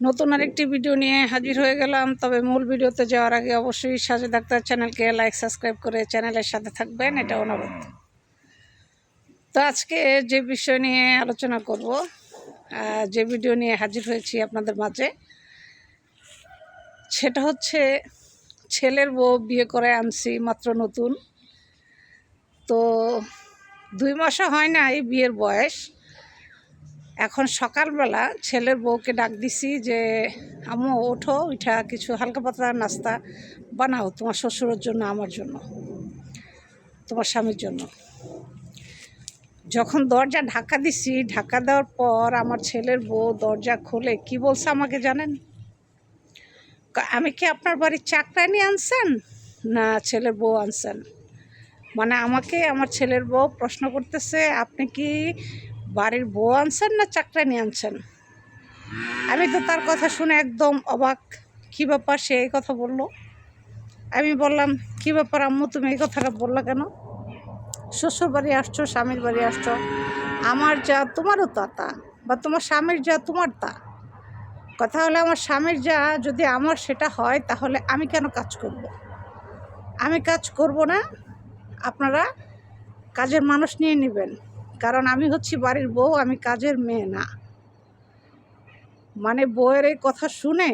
নতুন আরেকটি ভিডিও নিয়ে হাজির হয়ে গেলাম। তবে মূল ভিডিওতে যাওয়ার আগে অবশ্যই সাজে ডাক্তার চ্যানেলকে লাইক সাবস্ক্রাইব করে চ্যানেলের সাথে থাকবেন, এটা অনুরোধ। তো আজকে যে বিষয় নিয়ে আলোচনা করব যে ভিডিও নিয়ে হাজির হয়েছি আপনাদের মাঝে, সেটা হচ্ছে ছেলের বউ বিয়ে করে আনছি, মাত্র নতুন। তো দুই মাসও হয় না এই বিয়ের বয়স। এখন সকালবেলা ছেলের বউকে ডাক দিছি যে, আম্মু, ওঠো, উঠা, কিছু হালকা পাতলা নাস্তা বানাও তোমার শ্বশুরের জন্য, আমার জন্য, তোমার স্বামীর জন্য। যখন দরজা ঢাকা দিছি, ঢাকা দেওয়ার পর আমার ছেলের বউ দরজা খোলে, কি বলছে আমাকে জানেন? আমি কি আপনার বাড়ির চাকরানি আনছেন? না, ছেলের বউ আনছেন। মানে আমাকে, আমার ছেলের বউ প্রশ্ন করতেছে, আপনি কি বাড়ির বউ আনছেন না চাকরানি আনছেন? আমি তো তার কথা শুনে একদম অবাক। কী ব্যাপার সে এই কথা বলল? আমি বললাম, কী ব্যাপার আম্মু, তুমি এই কথাটা বললা কেন? শ্বশুর বাড়ি আসছো, স্বামীর বাড়ি আসছো। আমার যা, তোমারও তা তা। বা তোমার স্বামীর যা, তোমার তা। কথা হলে, আমার স্বামীর যা, যদি আমার সেটা হয়, তাহলে আমি কেন কাজ করব। আমি কাজ করব না? আপনারা কাজের মানুষ নিয়ে নেবেন। কারণ আমি হচ্ছি বাড়ির বউ, আমি কাজের মেয়ে না। মানে বউয়ের এই কথা শুনে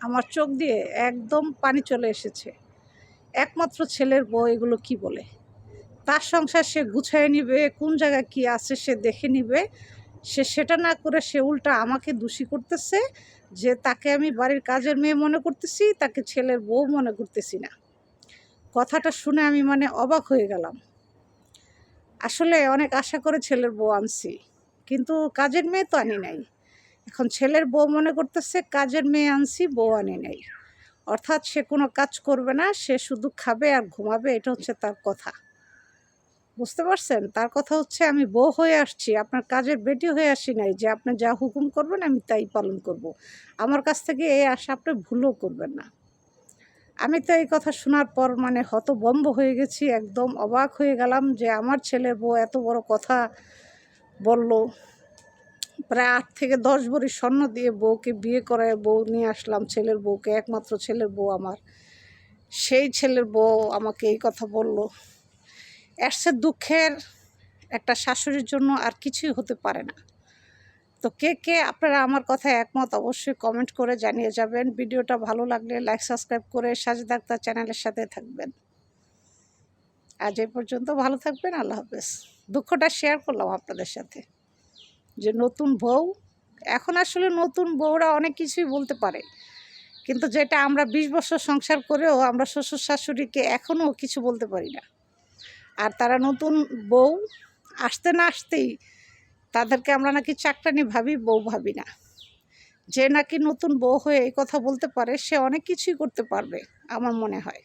আমার চোখ দিয়ে একদম পানি চলে এসেছে। একমাত্র ছেলের বউ এগুলো কি বলে? তার সংসার সে গুছায় নিবে, কোন জায়গায় কি আছে সে দেখে নিবে। সে সেটা না করে সে উল্টা আমাকে দোষী করতেছে যে তাকে আমি বাড়ির কাজের মেয়ে মনে করতেছি, তাকে ছেলের বউ মনে করতেছি না। কথাটা শুনে আমি মানে অবাক হয়ে গেলাম। আসলে অনেক আশা করে ছেলের বউ আনছি, কিন্তু কাজের মেয়ে তো আনি নাই। এখন ছেলের বউ মনে করতেছে, কাজের মেয়ে আনছি, বউ আনি নাই। অর্থাৎ সে কোনো কাজ করবে না, সে শুধু খাবে আর ঘুমাবে, এটা হচ্ছে তার কথা। বুঝতে পারছেন? তার কথা হচ্ছে, আমি বউ হয়ে আসছি, আপনার কাজের বেটি হয়ে আসি নাই, যে আপনি যা হুকুম করবেন, আমি তাই পালন করব। আমার কাছ থেকে এই আশা আপনি ভুলও করবেন না। আমি তো এই কথা শোনার পর মানে হতবম্ব হয়ে গেছি, একদম অবাক হয়ে গেলাম যে আমার ছেলের বউ এত বড় কথা বলল। প্রায় আট থেকে দশ ভরি স্বর্ণ দিয়ে বউকে বিয়ে করে বউ নিয়ে আসলাম, ছেলের বউকে, একমাত্র ছেলের বউ আমার। সেই ছেলের বউ আমাকে এই কথা বলল। চেয়ে দুঃখের একটা শাশুড়ির জন্য আর কিছুই হতে পারে না। তো কে কে আপনারা আমার কথা একমত অবশ্যই কমেন্ট করে জানিয়ে যাবেন। ভিডিওটা ভালো লাগলে লাইক সাবস্ক্রাইব করে সাজে ডাক্তার চ্যানেলের সাথে থাকবেন। আজ এই পর্যন্ত ভালো থাকবেন, আল্লাহ হাফেজ। দুঃখটা শেয়ার করলাম আপনাদের সাথে। যে নতুন বউ, এখন আসলে নতুন বউরা অনেক কিছুই বলতে পারে। কিন্তু যেটা আমরা বিশ বছর সংসার করেও আমরা শ্বশুর শাশুড়িকে এখনও কিছু বলতে পারি না। আর তারা নতুন বউ, আসতে না আসতেই তাদেরকে আমরা নাকি চাকরানি ভাবি, বউ ভাবি না। যে নাকি নতুন বউ হয়ে এই কথা বলতে পারে, সে অনেক কিছুই করতে পারবে, আমার মনে হয়।